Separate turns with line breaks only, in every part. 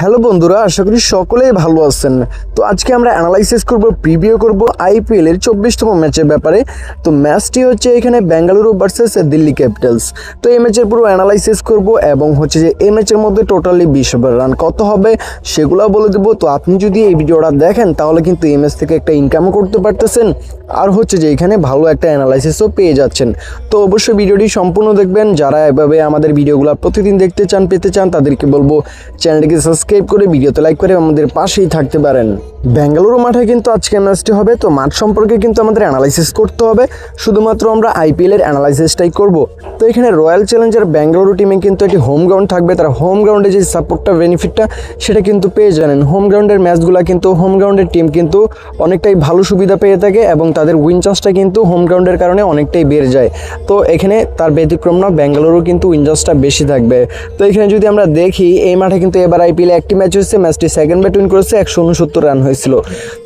Hello বন্ধুরা, আশা করি সকলেই ভালো আছেন। তো আজকে আমরা অ্যানালাইসিস করব প্রিভিউ করব আইপিএল এর চব্বিশতম ম্যাচের ব্যাপারে। তো ম্যাচটি হচ্ছে এখানে বেঙ্গালুরু ভার্সেস দিল্লি ক্যাপিটালস তো এই ম্যাচের পুরো অ্যানালাইসিস করব এবং হচ্ছে যে এই ম্যাচের মধ্যে টোটালি বিশ ওভার রান কত হবে সেগুলো বলে দেবো। তো আপনি যদি এই ভিডিওটা দেখেন, তাহলে কিন্তু এই ম্যাচ থেকে একটা ইনকামও করতে পারতেছেন। আর হচ্ছে যে এখানে ভালো একটা অ্যানালাইসিসও পেয়ে যাচ্ছেন। তো অবশ্যই ভিডিওটি সম্পূর্ণ দেখবেন। যারা এভাবে আমাদের ভিডিওগুলো প্রতিদিন দেখতে চান, পেতে চান, তাদেরকে বলব চ্যানেলটিকে সাবস্ক্রাইব করে ভিডিওতে লাইক করে আমাদের পাশেই থাকতে পারেন। বেঙ্গালুরু মাঠে কিন্তু আজকে ম্যাচটি হবে, তো মাঠ সম্পর্কে কিন্তু আমাদের অ্যানালাইসিস করতে হবে। শুধুমাত্র আমরা আইপিএল এর অ্যানালাইসিসটাই করব। তো এখানে রয়্যাল চ্যালেঞ্জার বেঙ্গালুরু টিমে কিন্তু একটি হোম গ্রাউন্ড থাকবে। তারা হোম গ্রাউন্ডে যে সাপোর্টটা বেনিফিটটা সেটা কিন্তু পেয়ে জানেন। হোম গ্রাউন্ডের ম্যাচগুলো কিন্তু হোম গ্রাউন্ডের টিম কিন্তু অনেকটাই ভালো সুবিধা পেয়ে থাকে এবং তাদের উইন চান্সটা কিন্তু হোম গ্রাউন্ডের কারণে অনেকটাই বেড়ে যায়। তো এখানে তার ব্যতিক্রম না বেঙ্গালুরু কিন্তু উইন চান্সটা বেশি থাকবে। তো এখানে যদি আমরা দেখি, এই মাঠে কিন্তু এবার আইপিএলে একটি ম্যাচ হয়েছে ম্যাচটি সেকেন্ড ব্যাট উইন করেছে একশো উনসত্তর রান হয়েছিল।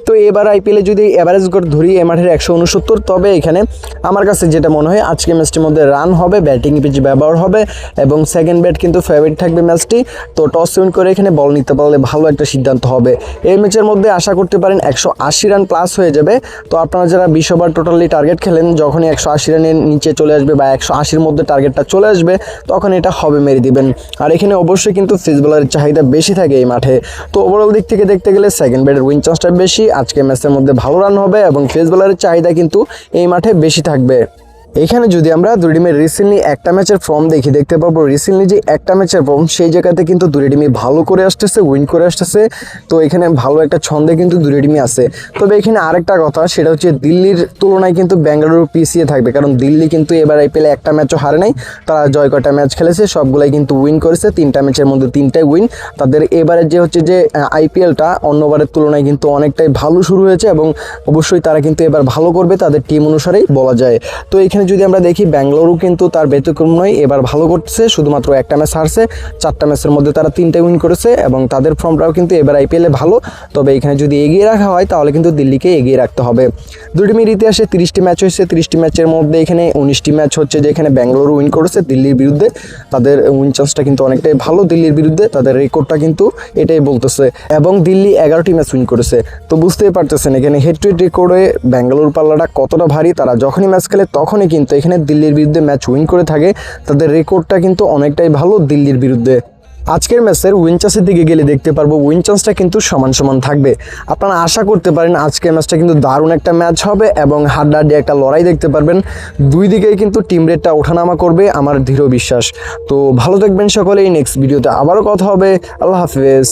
তো এবার আইপিএলে যদি অ্যাভারেজ করে ধরি এ মাঠের একশো উনসত্তর, তবে এখানে আমার কাছে যেটা মনে হয়, আজকে ম্যাচটির মধ্যে রান হবে ব্যাটিং পিচ ব্যবহার হবে এবং সেকেন্ড ব্যাট কিন্তু ফেভারিট থাকবে ম্যাচটি তো টস উইন করে এখানে বল নিতে পারলে ভালো একটা সিদ্ধান্ত হবে। এই ম্যাচের মধ্যে আশা করতে পারেন একশো আশি রান প্লাস হয়ে যাবে। তো আপনারা যারা বিশ ওভার টোটালি টার্গেট খেলেন, যখনই একশো আশি রানের নিচে চলে আসবে বা একশো আশির মধ্যে টার্গেটটা চলে আসবে, তখন এটা হবে মেরে দিবেন। আর এখানে অবশ্যই কিন্তু বলারের চাহিদা বেশি থাকে এই মাঠে। তো ওভারঅল দিক থেকে দেখতে গেলে সেকেন্ড ব্যাটের উইন চান্সটা বেশি আজকে ম্যাচের মধ্যে ভালো রান হবে এবং ফেস বলারের চাহিদা কিন্তু এই মাঠে বেশি থাকবে। এখানে যদি আমরা দুই টিমের রিসেন্টলি একটা ম্যাচের ফর্ম দেখি, দেখতে পারব রিসেন্টলি যে একটা ম্যাচের ফর্ম সেই জায়গাতে কিন্তু দুই টিমই ভালো করে আসতেছে, উইন করে আসতেছে। তো এখানে ভালো একটা ছন্দে কিন্তু দুই টিমই আছে। তবে এখানে আরেকটা কথা, সেটা হচ্ছে দিল্লির তুলনায় কিন্তু বেঙ্গালুরু পিছিয়ে থাকবে। কারণ দিল্লি কিন্তু এবার আইপিএলে একটা ম্যাচও হারে নাই। তারা জয় কয়টা ম্যাচ খেলেছে, সবগুলাই কিন্তু উইন করেছে। তিনটা ম্যাচের মধ্যে তিনটাই উইন। তাদের এবারে যে হচ্ছে যে আইপিএলটা অন্যবারের তুলনায় কিন্তু অনেকটাই ভালো শুরু হয়েছে এবং অবশ্যই তারা কিন্তু এবার ভালো করবে, তাদের টিম অনুসারেই বলা যায়। তো এখানে যদি আমরা দেখি ব্যাঙ্গালুরু কিন্তু তার ব্যতিক্রম নয়। এবার ভালো করছে, শুধুমাত্র একটা ম্যাচ হারছে, চারটা ম্যাচের মধ্যে তারা তিনটে উইন করেছে এবং তাদের ফর্মটাও কিন্তু এবার আইপিএলে ভালো। তবে এখানে যদি এগিয়ে রাখা হয়, তাহলে কিন্তু দিল্লিকে এগিয়ে রাখতে হবে। দুই টিমের ইতিহাসে তিরিশটি ম্যাচ হয়েছে। তিরিশটি ম্যাচের মধ্যে এখানে উনিশটি ম্যাচ হচ্ছে যে এখানে ব্যাঙ্গালুরু উইন করেছে দিল্লির বিরুদ্ধে। তাদের উইন চান্সটা কিন্তু অনেকটাই ভালো দিল্লির বিরুদ্ধে। তাদের রেকর্ডটা কিন্তু এটাই বলতেছে। এবং দিল্লি এগারোটি ম্যাচ উইন করেছে। তো বুঝতেই পারতেছেন, এখানে হেড টু হেড রেকর্ডে ব্যাঙ্গালুর পাল্লাটা কতটা ভারী, তারা যখনই ম্যাচ খেলে তখনই কিন্তু এখানে দিল্লির বিরুদ্ধে ম্যাচ উইন করে থাকে, তাদের রেকর্ডটা কিন্তু অনেকটাই ভালো দিল্লির বিরুদ্ধে। আজকের ম্যাচের উইন চান্সের দিকে গেলে দেখতে পারব উইন চান্সটা কিন্তু সমান সমান থাকবে। আপনারা আশা করতে পারেন আজকের ম্যাচটা কিন্তু দারুণ একটা ম্যাচ হবে এবং হাড্ডাহাড্ডি একটা লড়াই দেখতে পারবেন। দুই দিকেই কিন্তু টিম রেটটা ওঠানামা করবে আমার দৃঢ় বিশ্বাস। তো ভালো থাকবেন সকলেই নেক্সট ভিডিওতে আবারও কথা হবে। আল্লাহ হাফেজ।